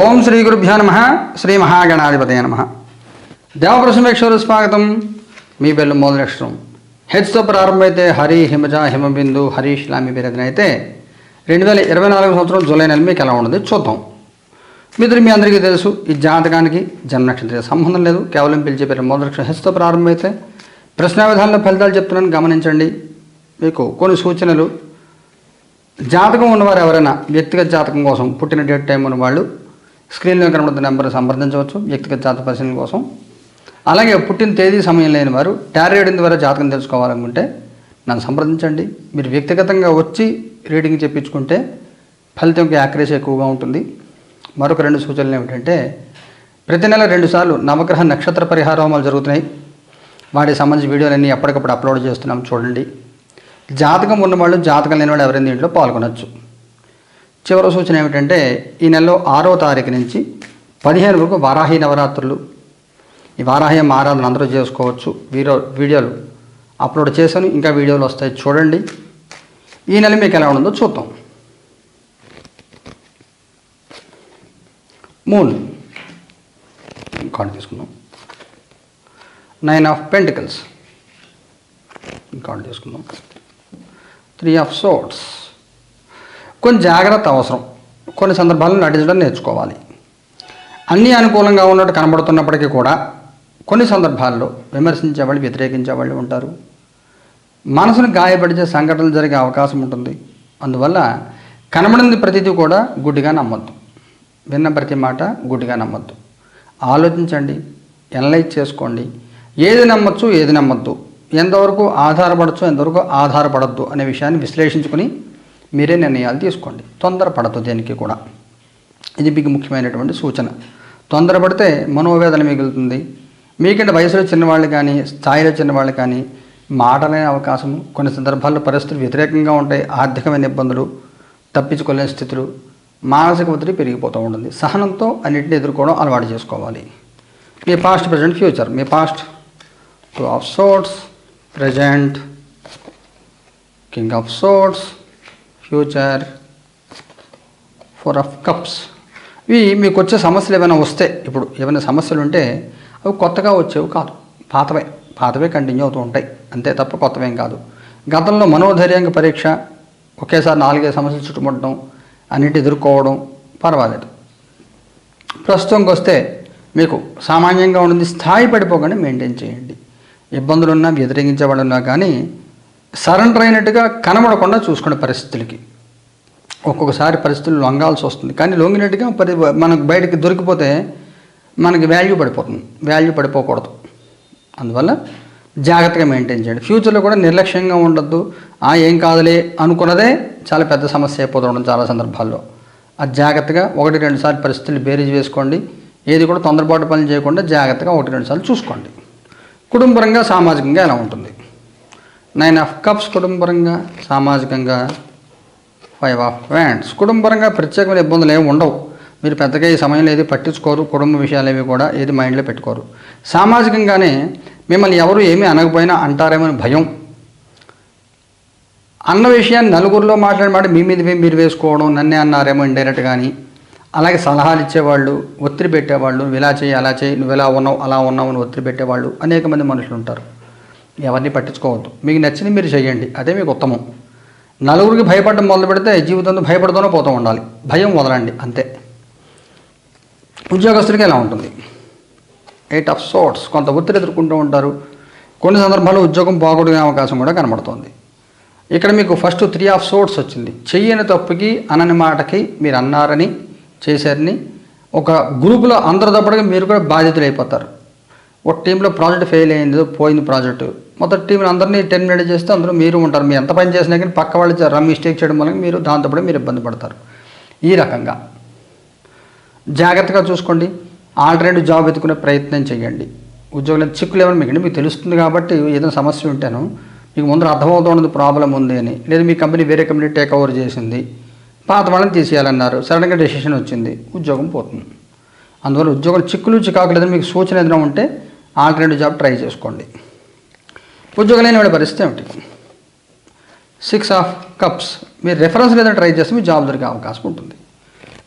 ఓం శ్రీ గురుభ్యో నమ శ్రీ మహాగణాధిపతయ నమ. దేవప్రసమేశ్వరు స్వాగతం. మీ బెల్లు మోదనక్షరం హెచ్తో ప్రారంభమైతే హరి హిమజ హిమబిందు హరీష్ లామి పేరున అయితే రెండు వేల ఇరవై నాలుగు సంవత్సరం జూలై నెల మీకు ఎలా ఉండదు చూద్దాం. మిత్రులు మీ అందరికీ తెలుసు ఈ జాతకానికి జన్మ నక్షత్రం సంబంధం లేదు. కేవలం పిలిచే పేరు మొదలక్షరం హెచ్తో ప్రారంభమైతే ప్రశ్న విధానంలో ఫలితాలు చెప్తున్నాను గమనించండి. మీకు కొన్ని సూచనలు. జాతకం ఉన్నవారు ఎవరైనా వ్యక్తిగత జాతకం కోసం పుట్టిన డేట్ టైం ఉన్న వాళ్ళు స్క్రీన్లో కనబడుతున్న నెంబర్ సంప్రదించవచ్చు. వ్యక్తిగత జాతక పరిశీలన కోసం. అలాగే పుట్టిన తేదీ సమయం లేని వారు టార్ రీడింగ్ ద్వారా జాతకం తెలుసుకోవాలనుకుంటే నన్ను సంప్రదించండి. మీరు వ్యక్తిగతంగా వచ్చి రీడింగ్ చెప్పించుకుంటే ఫలితం యాక్యురసీ ఎక్కువగా ఉంటుంది. మరొక రెండు సూచనలు ఏమిటంటే ప్రతి నెల రెండుసార్లు నవగ్రహ నక్షత్ర పరిహారోమాలు జరుగుతున్నాయి. వాటికి సంబంధించిన వీడియోలన్నీ ఎప్పటికప్పుడు అప్లోడ్ చేస్తున్నాం. చూడండి. జాతకం ఉన్నవాళ్ళు జాతకం లేని వాళ్ళు ఎవరైనా దీంట్లో పాల్గొనవచ్చు చివరి సూచన ఏమిటంటే ఈ నెలలో ఆరో తారీఖు నుంచి పదిహేను వరకు వారాహి నవరాత్రులు. ఈ వారాహి ఆరాధన అందరూ చేసుకోవచ్చు. వీరో వీడియోలు అప్లోడ్ చేశాను ఇంకా వీడియోలు వస్తాయి చూడండి. ఈ నెల మీకు ఎలా ఉందో చూద్దాం. మూన్. కార్డు తీసుకుందాం. Nine of pentacles. కార్డు తీసుకుందాం. త్రీ ఆఫ్ సోట్స్ కొన్ని జాగ్రత్త అవసరం. కొన్ని సందర్భాల్లో నటించడం నేర్చుకోవాలి. అన్నీ అనుకూలంగా ఉన్నట్టు కనబడుతున్నప్పటికీ కూడా కొన్ని సందర్భాల్లో విమర్శించే వాళ్ళు వ్యతిరేకించే వాళ్ళు ఉంటారు. మనసును గాయపడిచే సంఘటనలు జరిగే అవకాశం ఉంటుంది. అందువల్ల కనబడింది ప్రతిదీ కూడా గుడ్డిగా నమ్మద్దు. విన్న ప్రతి మాట గుడ్డిగా నమ్మద్దు. ఆలోచించండి ఎనలైజ్ చేసుకోండి. ఏది నమ్మొచ్చు ఏది నమ్మద్దు. ఎంతవరకు ఆధారపడచ్చు ఎంతవరకు ఆధారపడద్దు అనే విషయాన్ని విశ్లేషించుకుని మీరే నిర్ణయాలు తీసుకోండి. తొందరపడదు దేనికి కూడా. ఇది మీకు ముఖ్యమైనటువంటి సూచన. తొందరపడితే మనోవేదన మిగులుతుంది. మీకంటే వయసులో చిన్నవాళ్ళు కానీ స్థాయిలో చిన్నవాళ్ళు కానీ మాటలేని అవకాశము కొన్ని సందర్భాల్లో పరిస్థితులు వ్యతిరేకంగా ఉంటాయి. ఆర్థికమైన ఇబ్బందులు తప్పించుకోలేని స్థితులు మానసిక ఒత్తిడి పెరిగిపోతూ ఉంటుంది. సహనంతో అన్నింటిని ఎదుర్కోవడం అలవాటు చేసుకోవాలి. మీ past present future. Me past two of swords present king of swords future four of cups ఇవి మీకు వచ్చే సమస్యలు ఏమైనా వస్తే ఇప్పుడు ఏమైనా సమస్యలు ఉంటే అవి కొత్తగా వచ్చేవి కాదు. పాతవే. పాతవే కంటిన్యూ అవుతూ ఉంటాయి. అంతే తప్ప కొత్తవేం కాదు. గతంలో మనోధైర్యంగా పరీక్ష ఒకేసారి నాలుగైదు సమస్యలు చుట్టుముట్టడం అన్నిటి ఎదుర్కోవడం పర్వాలేదు. ప్రస్తుతంకి వస్తే మీకు సామాన్యంగా ఉండింది స్థాయి పడిపోకుండా మెయింటైన్ చేయండి. ఇబ్బందులున్నా వ్యతిరేకించే కానీ సరెండర్ అయినట్టుగా కనబడకుండా చూసుకునే పరిస్థితులకి. ఒక్కొక్కసారి పరిస్థితులు లొంగాల్సి వస్తుంది. కానీ లొంగినట్టుగా పరి మనకు బయటకి దొరికిపోతే మనకి వాల్యూ పడిపోతుంది. వాల్యూ పడిపోకూడదు. అందువల్ల జాగ్రత్తగా మెయింటైన్ చేయండి. ఫ్యూచర్లో కూడా నిర్లక్ష్యంగా ఉండొద్దు. ఆ ఏం కాదులే అనుకున్నదే చాలా పెద్ద సమస్య అయిపోతూ ఉండడం చాలా సందర్భాల్లో. అది జాగ్రత్తగా ఒకటి రెండు సార్లు పరిస్థితులు బేరీజ్ వేసుకోండి. ఏది కూడా తొందరపాటు పనులు చేయకుండా జాగ్రత్తగా ఒకటి రెండు సార్లు చూసుకోండి. కుటుంబపరంగా సామాజికంగా ఎలా ఉంటుంది? నైన్ ఆఫ్ కప్స్ కుటుంబపరంగా సామాజికంగా ఫైవ్ ఆఫ్ వ్యాండ్స్ కుటుంబపరంగా ప్రత్యేకమైన ఇబ్బందులు ఏమి ఉండవు. మీరు పెద్దగా ఈ సమయంలో ఏది పట్టించుకోరు. కుటుంబ విషయాలు ఏవి కూడా ఏది మైండ్లో పెట్టుకోరు. సామాజికంగానే మిమ్మల్ని ఎవరు ఏమీ అనకపోయినా అంటారేమని భయం. అన్న విషయాన్ని నలుగురిలో మాట్లాడమాట మీ మీద మీరు వేసుకోవడం నన్నే అన్నారేమో ఇండైరెక్ట్ కానీ అలాగే సలహాలు ఇచ్చేవాళ్ళు ఒత్తిడి పెట్టేవాళ్ళు ఇలా చేయి అలా చేయి నువ్వు ఇలా ఉన్నావు అలా ఉన్నావు అని ఒత్తిడి పెట్టేవాళ్ళు అనేక మంది మనుషులు ఉంటారు. ఎవరిని పట్టించుకోవద్దు. మీకు నచ్చింది మీరు చేయండి అదే మీకు ఉత్తమం. నలుగురికి భయపడడం మొదలు పెడితే జీవితంలో భయపడుతూనే పోతూ ఉండాలి. భయం వదలండి. అంతే. ఉద్యోగస్తులకి ఎలా ఉంటుంది? ఎయిట్ ఆఫ్ సోట్స్ కొంత ఒత్తిడి ఎదుర్కొంటూ ఉంటారు. కొన్ని సందర్భాల్లో ఉద్యోగం బాగుడుకునే అవకాశం కూడా కనబడుతుంది. ఇక్కడ మీకు ఫస్ట్ త్రీ ఆఫ్ సోట్స్ వచ్చింది. చెయ్యని తప్పుకి అనని మాటకి మీరు అన్నారని చేశారని ఒక గ్రూపులో అందరు తప్పటికి మీరు కూడా బాధ్యతలు అయిపోతారు. ఒక టీంలో ప్రాజెక్ట్ ఫెయిల్ అయింది పోయింది ప్రాజెక్టు మొత్తం టీం అందరినీ టెన్ టెర్మినేట్ చేస్తే అందరూ మీరు ఉంటారు. మీరు ఎంత పని చేసినా కానీ పక్క వాళ్ళు రమ్ మిస్టేక్ చేయడం వల్ల మీరు దాంతో పాటు మీరు ఇబ్బంది పడతారు. ఈ రకంగా జాగ్రత్తగా చూసుకోండి. ఆల్టర్నేటివ్ జాబ్ వెతుకునే ప్రయత్నం చేయండి. ఉద్యోగుల చిక్కులు ఏమైనా మీకు మీకు తెలుస్తుంది కాబట్టి ఏదైనా సమస్య ఉంటేను మీకు ముందర అర్థమవుతున్నది ప్రాబ్లం ఉంది అని. లేదా మీ కంపెనీ వేరే కంపెనీ టేక్ ఓవర్ చేసింది. పాత వాళ్ళని తీసేయాలన్నారు. సడన్గా డెసిషన్ వచ్చింది. ఉద్యోగం పోతుంది. అందువల్ల ఉద్యోగం చిక్కులు చికాకులు ఏదైనా మీకు సూచన ఏదైనా ఉంటే ఆల్టర్నేటివ్ జాబ్ ట్రై చేసుకోండి. ఉద్యోగం లేని వాడి పరిస్థితి ఏమిటి? సిక్స్ ఆఫ్ కప్స్ మీరు రెఫరెన్స్ లేదా ట్రై చేస్తే మీ జాబ్ దొరికే అవకాశం ఉంటుంది.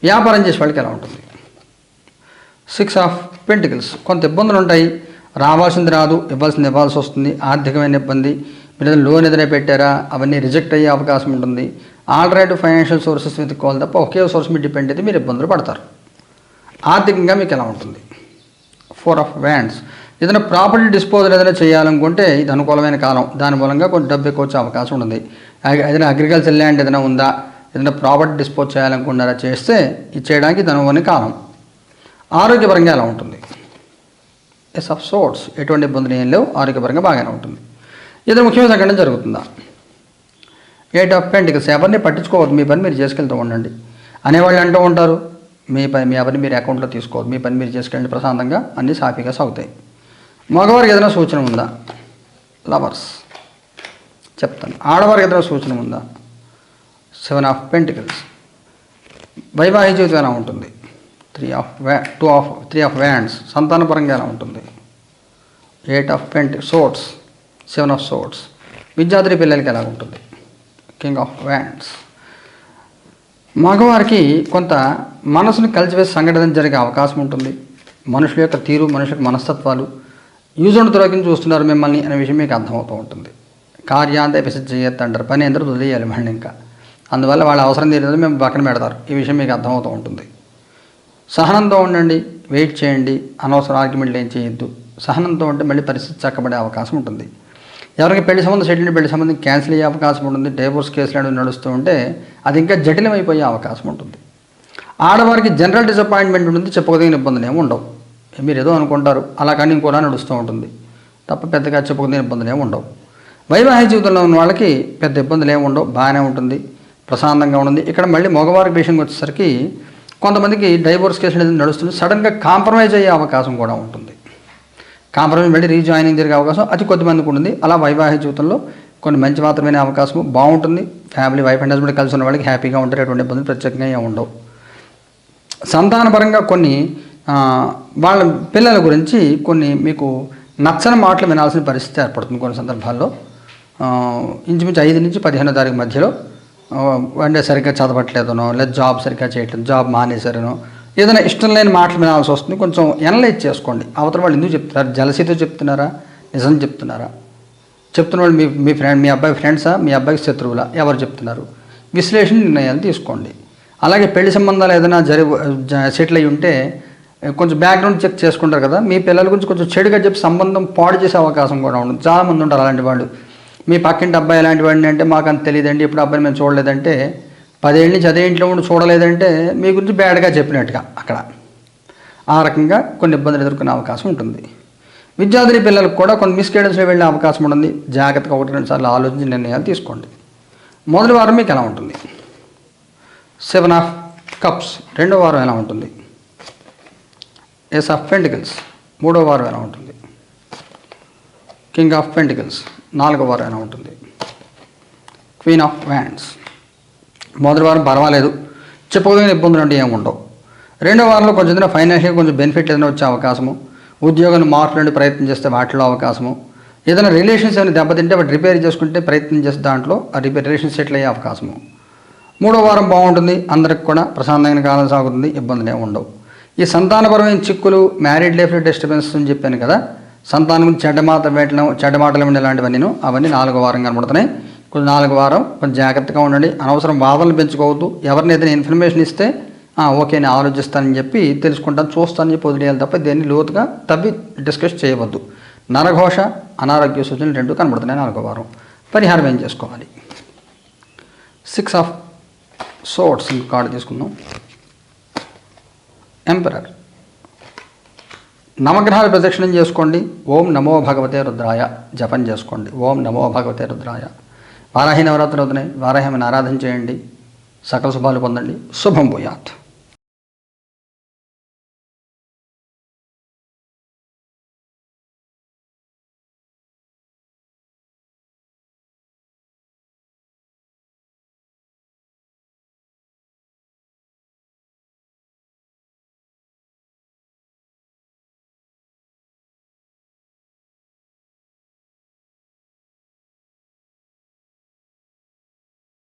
వ్యాపారం చేసే వాళ్ళకి ఎలా ఉంటుంది? సిక్స్ ఆఫ్ పెంటికల్స్ కొంత ఇబ్బందులు ఉంటాయి. రావాల్సింది రాదు ఇవ్వాల్సింది ఇవ్వాల్సి వస్తుంది. ఆర్థికమైన ఇబ్బంది. మీరు ఏదైనా లోన్ ఏదైనా పెట్టారా? అవన్నీ రిజెక్ట్ అయ్యే అవకాశం ఉంటుంది. ఆల్రెడీ ఫైనాన్షియల్ సోర్సెస్ వెతుక్కోవాలి తప్ప ఒకే సోర్స్ మీద డిపెండ్ అయితే మీరు ఇబ్బందులు పడతారు. ఆర్థికంగా మీకు ఎలా ఉంటుంది? ఫోర్ ఆఫ్ వ్యాండ్స్ ఏదైనా ప్రాపర్టీ డిస్పోజల్ ఏదైనా చేయాలనుకుంటే ఇది అనుకూలమైన కాలం. దాని మూలంగా కొంచెం డబ్బు ఎక్కువ వచ్చే అవకాశం ఉంటుంది. ఏదైనా అగ్రికల్చర్ ల్యాండ్ ఏదైనా ఉందా? ఏదైనా ప్రాపర్టీ డిస్పోజ్ చేయాలనుకున్నారా? చేస్తే ఇది చేయడానికి ఇది కాలం. ఆరోగ్యపరంగా ఎలా ఉంటుంది? ఎస్ ఆఫ్ సోర్ట్స్ ఎటువంటి ఇబ్బందులు ఏం లేవు. ఆరోగ్యపరంగా బాగానే ఉంటుంది. ఏదైనా ముఖ్యమైన సంఘటన జరుగుతుందా? ఎయిట్ ఆఫ్ పెంటికల్స్ ఎవరిని పట్టించుకోవద్దు. మీ పని మీరు చేసుకెళ్తూ ఉండండి. అనేవాళ్ళు అంటూ ఉంటారు. మీ పని మీ ఎవరిని మీరు అకౌంట్లో తీసుకోవద్దు. మీ పని మీరు చేసుకెళ్ళండి. ప్రశాంతంగా అన్నీ సాఫీగా సాగుతాయి. మగవారికి ఏదైనా సూచన ఉందా? లవర్స్ చెప్తాను. ఆడవారికి ఏదైనా సూచన ఉందా? సెవెన్ ఆఫ్ పెంటికల్స్ వైవాహిక జీవితం ఎలా ఉంటుంది? త్రీ ఆఫ్ వ్యా two of three of wands సంతానపరంగా ఎలా ఉంటుంది. ఎయిట్ ఆఫ్ పెంటి సోట్స్ సెవెన్ ఆఫ్ సోట్స్ విద్యార్థి పిల్లలకి ఎలా ఉంటుంది? కింగ్ ఆఫ్ వ్యాండ్స్ మగవారికి కొంత మనసును కలిసివేసే సంఘటన జరిగే అవకాశం ఉంటుంది. మనుషుల యొక్క తీరు మనుషుల యొక్క మనస్తత్వాలు యూజ్ అండ్ త్రోకిని చూస్తున్నారు మిమ్మల్ని అనే విషయం మీకు అర్థమవుతూ ఉంటుంది. కార్యాంత విసిట్ చేయొద్దు అంటారు. పని అందరూ వదిలేయాలి మళ్ళీ ఇంకా. అందువల్ల వాళ్ళ అవసరం తీరేది మేము పక్కన పెడతారు. ఈ విషయం మీకు అర్థమవుతూ ఉంటుంది. సహనంతో ఉండండి వెయిట్ చేయండి అనవసర ఆర్గ్యుమెంట్లు ఏం చేయొద్దు. సహనంతో ఉంటే మళ్ళీ పరిస్థితి చక్కబడే అవకాశం ఉంటుంది. ఎవరికి పెళ్ళి సంబంధం సెటిల్ పెళ్ళి సంబంధం క్యాన్సిల్ అయ్యే అవకాశం ఉంటుంది. డైవోర్స్ కేసులు అనేవి నడుస్తూ ఉంటే అది ఇంకా జటిలమైపోయే అవకాశం ఉంటుంది. ఆడవారికి జనరల్ డిసప్పాయింట్మెంట్ ఉంటుంది. చెప్పుకోదగిన ఇబ్బందులు ఏమి ఉండవు. మీరు ఏదో అనుకుంటారు. అలా కానీ ఇంకోలా నడుస్తూ ఉంటుంది. తప్ప పెద్దగా చెప్పుకునే ఇబ్బందులు ఏమి ఉండవు. వైవాహిక జీవితంలో ఉన్న వాళ్ళకి పెద్ద ఇబ్బందులు ఏమి ఉండవు. బాగానే ఉంటుంది. ప్రశాంతంగా ఉంటుంది. ఇక్కడ మళ్ళీ మగవారి విషయంకి వచ్చేసరికి కొంతమందికి డైవోర్స్ కేసులు అనేది నడుస్తుంది. సడన్గా కాంప్రమైజ్ అయ్యే అవకాశం కూడా ఉంటుంది. కాంప్రమైజ్ మళ్ళీ రీజాయినింగ్ జరిగే అవకాశం అతి కొద్దిమందికి ఉంటుంది. అలా వైవాహిక జీవితంలో కొన్ని మంచి మాత్రమైన అవకాశం బాగుంటుంది. ఫ్యామిలీ వైఫ్ అండ్ హస్బెండ్ కలిసి ఉన్న వాళ్ళకి హ్యాపీగా ఉంటారు. ఎటువంటి ఇబ్బందులు ప్రత్యేకంగా ఏమి ఉండవు. సంతానపరంగా కొన్ని వాళ్ళ పిల్లల గురించి కొన్ని మీకు నచ్చని మాటలు వినాల్సిన పరిస్థితి ఏర్పడుతుంది కొన్ని సందర్భాల్లో. ఇంచుమించు ఐదు నుంచి పదిహేనో తారీఖు మధ్యలో ఆ, అంటే సరిగ్గా చదవట్లేదనో లేదా జాబ్ సరిగ్గా చేయట్లేదు జాబ్ మానేశారనో ఏదైనా ఇష్టం లేని మాటలు వినాల్సి వస్తుంది. కొంచెం ఎనలైజ్ చేసుకోండి. అవతల వాళ్ళు ఎందుకు చెప్తున్నారు? జలసీతో చెప్తున్నారా? నిజం చెప్తున్నారా? చెప్తున్న వాళ్ళు మీ మీ ఫ్రెండ్ మీ అబ్బాయి ఫ్రెండ్సా మీ అబ్బాయికి శత్రువులా? ఎవరు చెప్తున్నారు? విశ్లేషణ నిర్ణయాలు తీసుకోండి. అలాగే పెళ్ళి సంబంధాలు ఏదైనా జరి సెటిల్ అయి ఉంటే కొంచెం బ్యాక్గ్రౌండ్ చెక్ చేసుకుంటారు కదా. మీ పిల్లల గురించి కొంచెం చెడుగా చెప్పి సంబంధం పాడు చేసే అవకాశం కూడా ఉంటుంది చాలామంది ఉంటారు అలాంటి వాళ్ళు. మీ పక్కింటి అబ్బాయి ఎలాంటి వాడిని అంటే మాకు అంత తెలియదండి ఇప్పుడు అబ్బాయిని మేము చూడలేదంటే పదేళ్ళ నుంచి అదే ఇంట్లో ఉండి చూడలేదంటే మీ గురించి బ్యాడ్గా చెప్పినట్టుగా అక్కడ. ఆ రకంగా కొన్ని ఇబ్బందులు ఎదుర్కొనే అవకాశం ఉంటుంది. విద్యార్థి పిల్లలకు కూడా కొన్ని మిస్గైడెన్స్లో వెళ్ళే అవకాశం ఉంటుంది. జాగ్రత్తగా ఒకటి రెండు సార్లు ఆలోచించి నిర్ణయాలు తీసుకోండి. మొదటి వారం మీకు ఎలా ఉంటుంది? సెవెన్ ఆఫ్ కప్స్ రెండో వారం ఎలా ఉంటుంది? ఎస్ ఆఫ్ పెంటికల్స్ మూడో వారం ఎలా ఉంటుంది. కింగ్ ఆఫ్ పెంటికల్స్ నాలుగో వారం ఎలా ఉంటుంది. క్వీన్ ఆఫ్ వ్యాండ్స్ మొదటి వారం పర్వాలేదు. చెప్పుకోదగిన ఇబ్బందులు అంటే ఏమి ఉండవు. రెండో వారంలో కొంచెం ఏదైనా ఫైనాన్షియల్ కొంచెం బెనిఫిట్ ఏదైనా వచ్చే అవకాశము. ఉద్యోగాన్ని మార్పులంటే ప్రయత్నం చేస్తే వాటిలో అవకాశము. ఏదైనా రిలేషన్స్ ఏమైనా దెబ్బతింటే వాటి రిపేర్ చేసుకుంటే ప్రయత్నం చేస్తే దాంట్లో ఆ రిపేర్ రిలేషన్ సెటిల్ అయ్యే అవకాశము. మూడో వారం బాగుంటుంది. అందరికి కూడా ప్రశాంతమైన కాలం సాగుతుంది. ఇబ్బందులు ఏమి ఉండవు. ఈ సంతానపరమైన చిక్కులు మ్యారీడ్ లైఫ్లో డిస్టర్బెన్స్ అని చెప్పాను కదా సంతానం చెడ్డమాట చెడ్డ మాట వేయటం చెడ్డ మాటలు ఇలాంటివన్నీ అవన్నీ నాలుగో వారం కనబడుతున్నాయి. కొంచెం నాలుగు వారం కొంచెం జాగ్రత్తగా ఉండండి. అనవసరం వాదనలు పెంచుకోవద్దు. ఎవరిని ఏదైనా ఇన్ఫర్మేషన్ ఇస్తే ఓకే నేను ఆలోచిస్తానని చెప్పి తెలుసుకుంటాను చూస్తానని చెప్పి వదిలేయాలి తప్ప దేన్ని లోతుగా తవ్వి డిస్కస్ చేయవద్దు. నరఘోష అనారోగ్య సూచనలు రెండు కనబడుతున్నాయి నాలుగో వారం. పరిహారం ఏం చేసుకోవాలి? సిక్స్ ఆఫ్ సోట్స్ కార్డు తీసుకుందాం. ఎంపరర్ నవగ్రహాలు ప్రదక్షిణం చేసుకోండి. ఓం నమో భగవతే రుద్రాయ. జపం చేసుకోండి. ఓం నమో భగవతే రుద్రాయ. వారాహి నవరాత్రులు అవుతున్నాయి వారాహిమని ఆరాధన చేయండి. సకల శుభాలు పొందండి. శుభం భూయాత్.